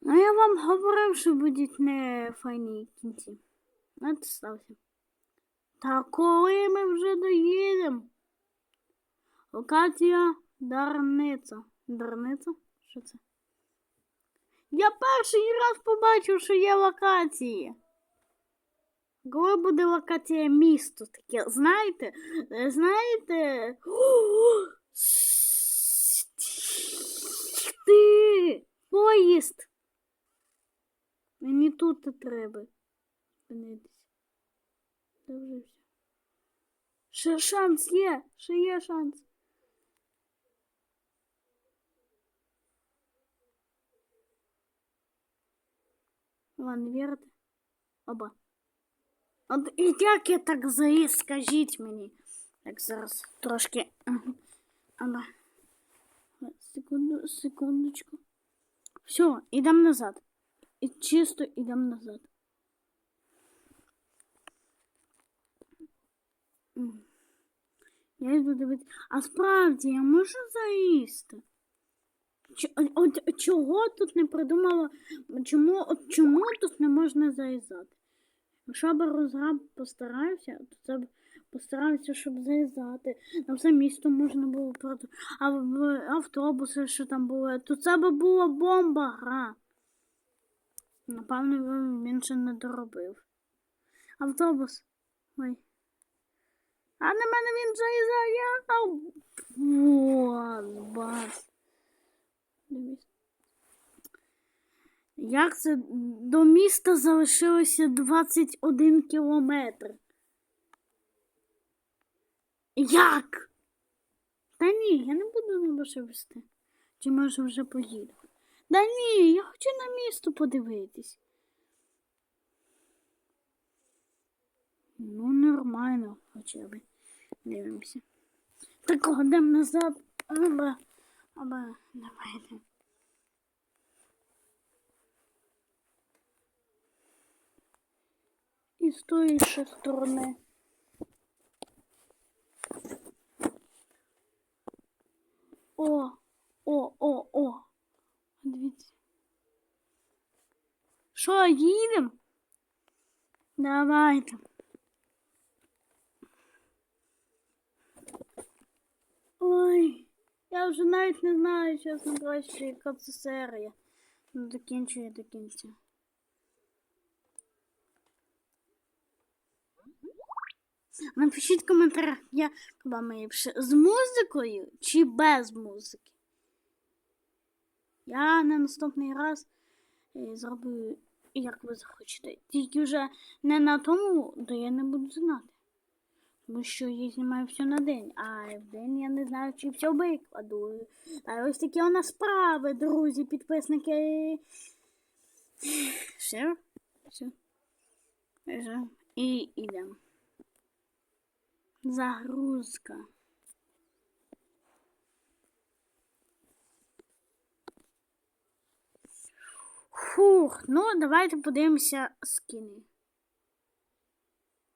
Ну я вам говорив, що будуть не файні кінці. Ну, це стався. Та коли ми вже доїдемо? Локація Дарниця. Дарниця? Що це? Я перший раз побачив, що є локації. Коли буде локація місто таке, знаєте? Знаєте? Ти! Поїзд! Мені тут треба. Спинитись. Та вже все. Ще шанс є, ще є шанс. Ладно, вірите? Оба. От і як я так заїзд, скажіть мені. Так, зараз трошки. Ага. Оба. Секунду, секундочку. Все, ідемо назад. І чисто ідемо назад. Я йду дивитися. А справді я можу заїсти? Ч- от чого тут не придумала? Чому, от чому тут не можна заїзати? Якщо б розраб постарався, то це б постарався, щоб заїзати. На все місто можна було проти. А в автобуси, що там були, то це б була бомба гра. Напевно, він- ще не доробив. Автобус. Ой. А на мене він заїжджає. Ау. Вот, бац. Дивись. Як це до міста залишилося 21 кілометр? Як? Та ні, я не буду на вести. Чи може вже поїду? Да ні, я хочу на місто подивитись. Ну, нормально, хоча б. Дивимося. Так, ходимо назад. Аба, аба, давайте. І з тої ще сторони. О, о, о, о. Дивіться. Що, їдемо? Давайте. Ой, я вже навіть не знаю, чесно кажучи, яка це серія. Ну, докінчую до кінця. Напишіть в коментарях, як вам ліпше з музикою чи без музики. Я на наступний раз зроблю, як ви захочете. Тільки вже не на тому, де я не буду знати. Тому що я знімаю все на день, а в день я не знаю, чи все викладу. А ось такі у нас справи, друзі, підписники. Все. Все. І йдемо. Загрузка. Фух, ну давайте подивимося скини.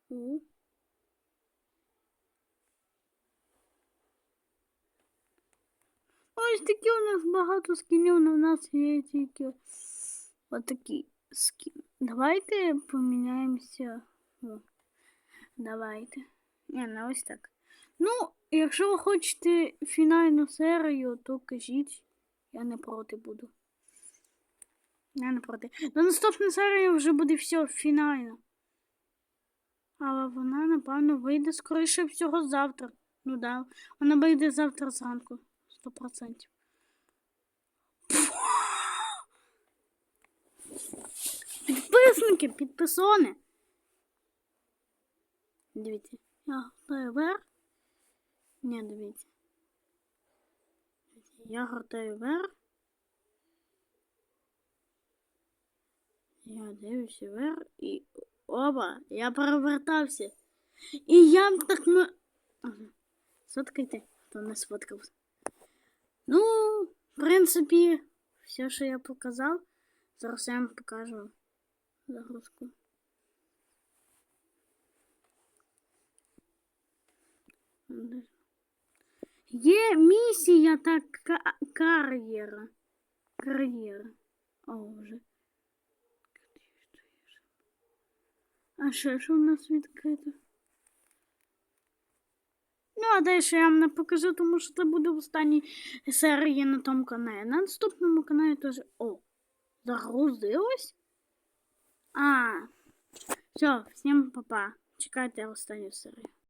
У. Ось такі у нас багато скінів, але в нас є тільки отакі скіни. Давайте поміняємося. О, давайте. Ні, не ось так. Ну, якщо ви хочете фінальну серію, то кажіть, я не проти буду. Я не проти. До наступної серії вже буде все фінально. Але вона, напевно, вийде скоріше всього завтра. Ну да, вона вийде завтра зранку. Сто процентів. Підписники, підписони. Дивіться. Я вверх. Ні, дивіться. Я гортаю вверх. Я дивлюся вверх і. Оба! Я перевертався. І я так ми. Сфоткайте, хто не сфоткався. Ну, в принципі, все, що я показав. Зараз я вам покажу загрузку. Є місія та ка- кар'єра. Кар'єра. О, вже. А що в нас відкрито? Ну, а далі я вам не покажу, тому що це буде в останній серії на тому каналі. На наступному каналі теж. О, загрузилось? А, все, всім па-па. Чекайте останню серію.